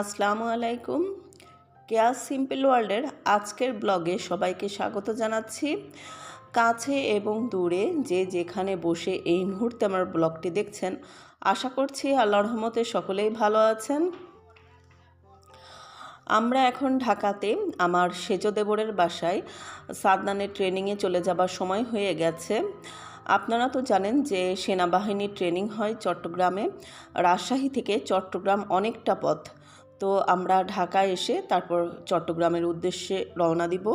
আসসালামু আলাইকুম। Care simple ওয়ার্ল্ডের আজকের ব্লগে সবাইকে স্বাগত জানাচ্ছি। কাছে এবং দূরে যে যেখানে বসে এই মুহূর্তে আমার ব্লগটি দেখছেন, আশা করছি আল্লাহ রহমতে সকলেই ভালো আছেন। আমরা এখন ঢাকাতে আমার সেজ দেবরের বাসায় সাদনানের ট্রেনিংয়ে চলে যাবার সময় হয়ে গেছে। আপনারা তো জানেন যে সেনাবাহিনীর ট্রেনিং হয় চট্টগ্রামে। রাজশাহী থেকে চট্টগ্রাম অনেকটা পথ। তো আমরা ঢাকায় এসে তারপর চট্টগ্রামের উদ্দেশ্যে রওনা দিব।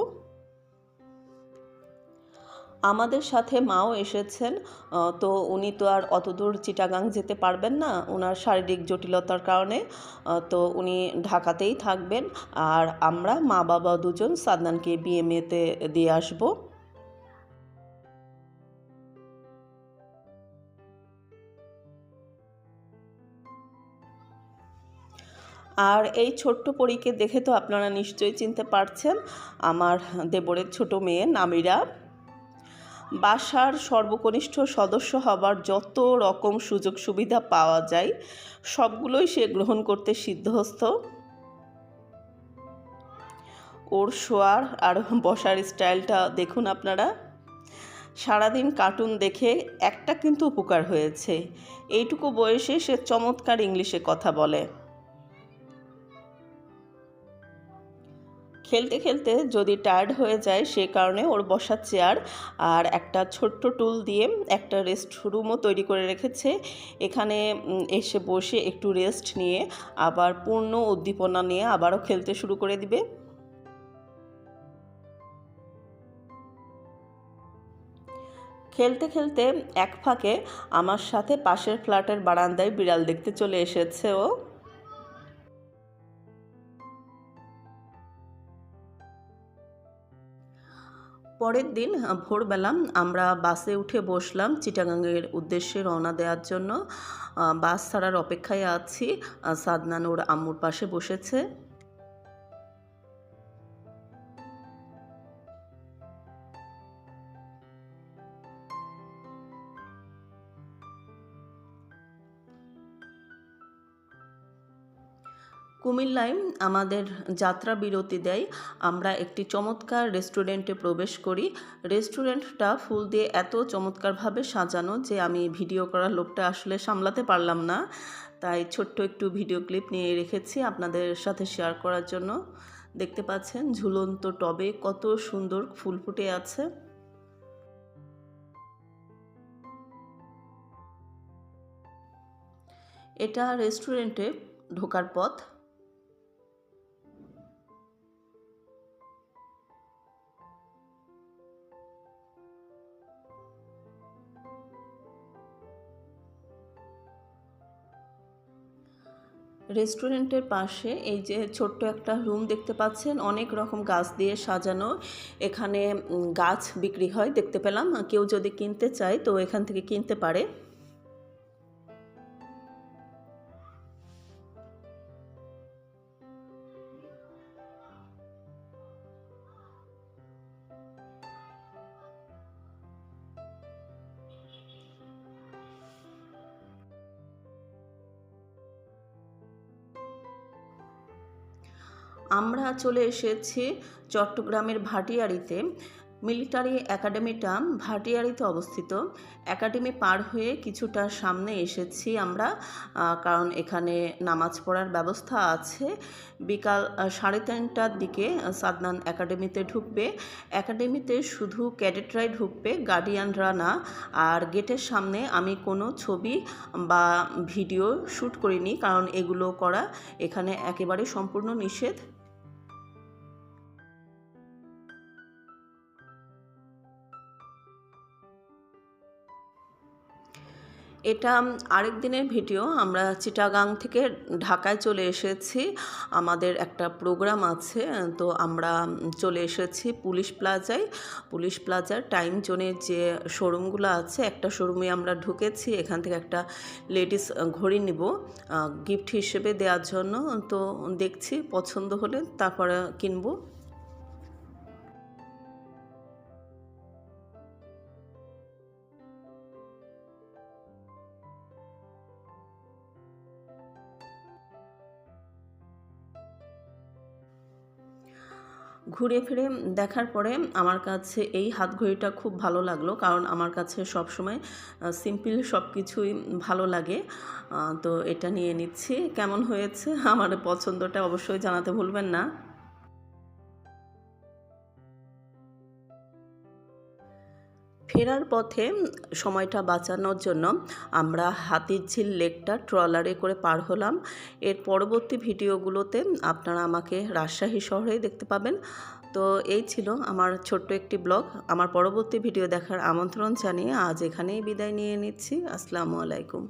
আমাদের সাথে মাও এসেছেন তো উনি তো আর অত দূর চিটাগাং যেতে পারবেন না ওনার শারীরিক জটিলতার কারণে তো উনি ঢাকাতেই থাকবেন। আর আমরা মা বাবা দুজন সাদনানকে বিএমএতে দিয়ে আসব। আর এই ছোট্ট পরীকে দেখে তো আপনারা নিশ্চয়ই চিনতে পারছেন, আমার দেবরের ছোট মেয়ে নামিরা। বাসার সর্বকনিষ্ঠ সদস্য হবার যত রকম সুযোগ সুবিধা পাওয়া যায়, সবগুলোই সে গ্রহণ করতে সিদ্ধহস্ত। ওর শোয়ার আর বসার স্টাইলটা দেখুন আপনারা। সারাদিন কার্টুন দেখে একটা কিন্তু উপকার হয়েছে। এইটুকু বয়সে সে চমৎকার ইংলিশে কথা বলে। খেলতে খেলতে যদি টায়ার্ড হয়ে যায়, সে কারণে ওর বসার চেয়ার আর একটা ছোট্ট টুল দিয়ে একটা রেস্ট রুমও তৈরি করে রেখেছে। এখানে এসে বসে একটু রেস্ট নিয়ে আবার পূর্ণ উদ্দীপনা নিয়ে আবারও খেলতে শুরু করে দিবে। খেলতে খেলতে এক ফাঁকে আমার সাথে পাশের ফ্ল্যাটের বারান্দায় বিড়াল দেখতে চলে এসেছে ও। পরের দিন ভোরবেলা আমরা বাসে উঠে বসলাম চিটাগাঙ্গের উদ্দেশ্যে রওনা দেওয়ার জন্য। বাস ছাড়ার অপেক্ষায় আছি। সাদনানোর আম্মুর পাশে বসেছে। কুমিল্লায় আমাদের যাত্রা বিরতি দেয়। আমরা একটি চমৎকার রেস্টুরেন্টে প্রবেশ করি। রেস্টুরেন্টটা ফুল দিয়ে এত চমৎকারভাবে সাজানো যে আমি ভিডিও করার লোকটা আসলে সামলাতে পারলাম না। তাই ছোট্ট একটু ভিডিও ক্লিপ নিয়ে রেখেছি আপনাদের সাথে শেয়ার করার জন্য। দেখতে পাচ্ছেন ঝুলন্ত টবে কত সুন্দর ফুল ফুটে আছে। এটা রেস্টুরেন্টে ঢোকার পথ। রেস্টুরেন্টের পাশে এই যে ছোট্ট একটা রুম দেখতে পাচ্ছেন, অনেক রকম গাছ দিয়ে সাজানো। এখানে গাছ বিক্রি হয়, দেখতে পেলাম। কেউ যদি কিনতে চায় তো এখান থেকে কিনতে পারে। আমরা চলে এসেছি চট্টগ্রামের ভাটিয়ারিতে মিলিটারি একাডেমিটা ভাটিয়ারিতে অবস্থিত। একাডেমি পার হয়ে কিছুটা সামনে এসেছি আমরা কারণ এখানে নামাজ পড়ার ব্যবস্থা আছে। বিকাল সাড়ে তিনটার দিকে সাদনান একাডেমিতে ঢুকবে। একাডেমিতে শুধু ক্যাডেটরাই ঢুকবে, গার্ডিয়ানরা না। আর গেটের সামনে আমি কোনো ছবি বা ভিডিও শ্যুট করিনি, কারণ এগুলো করা এখানে একেবারে সম্পূর্ণ নিষেধ। এটা আরেক দিনের ভিডিও। আমরা চিটাগাং থেকে ঢাকায় চলে এসেছি। আমাদের একটা প্রোগ্রাম আছে, তো আমরা চলে এসেছি পুলিশ প্লাজায়। পুলিশ প্লাজার টাইম জোনের যে শোরুমগুলো আছে, একটা শোরুমে আমরা ঢুকেছি। এখান থেকে একটা লেডিস ঘড়ি নিব গিফট হিসেবে দেওয়ার জন্য। তো দেখছি পছন্দ হলে তারপরে কিনবো। ঘুরে ফিরে দেখার পরে আমার কাছে এই হাত ঘড়িটা খুব ভালো লাগল। কারণ আমার কাছে সবসময় সিম্পল সব কিছুই ভালো লাগে। তো এটা নিয়ে নিচ্ছি। কেমন হয়েছে? আমার পছন্দটা অবশ্যই জানাতে ভুলবেন না। ফেরার পথে সময়টা বাঁচানোর জন্য আমরা হাতির ঝিল লেকটা ট্রলারে করে পার হলাম। এর পরবর্তী ভিডিওগুলোতে আপনারা আমাকে রাজশাহী শহরেই দেখতে পাবেন। তো এই ছিল আমার ছোট্ট একটি ব্লগ। আমার পরবর্তী ভিডিও দেখার আমন্ত্রণ জানিয়ে আজ এখানেই বিদায় নিয়ে নিচ্ছি। আসসালামু আলাইকুম।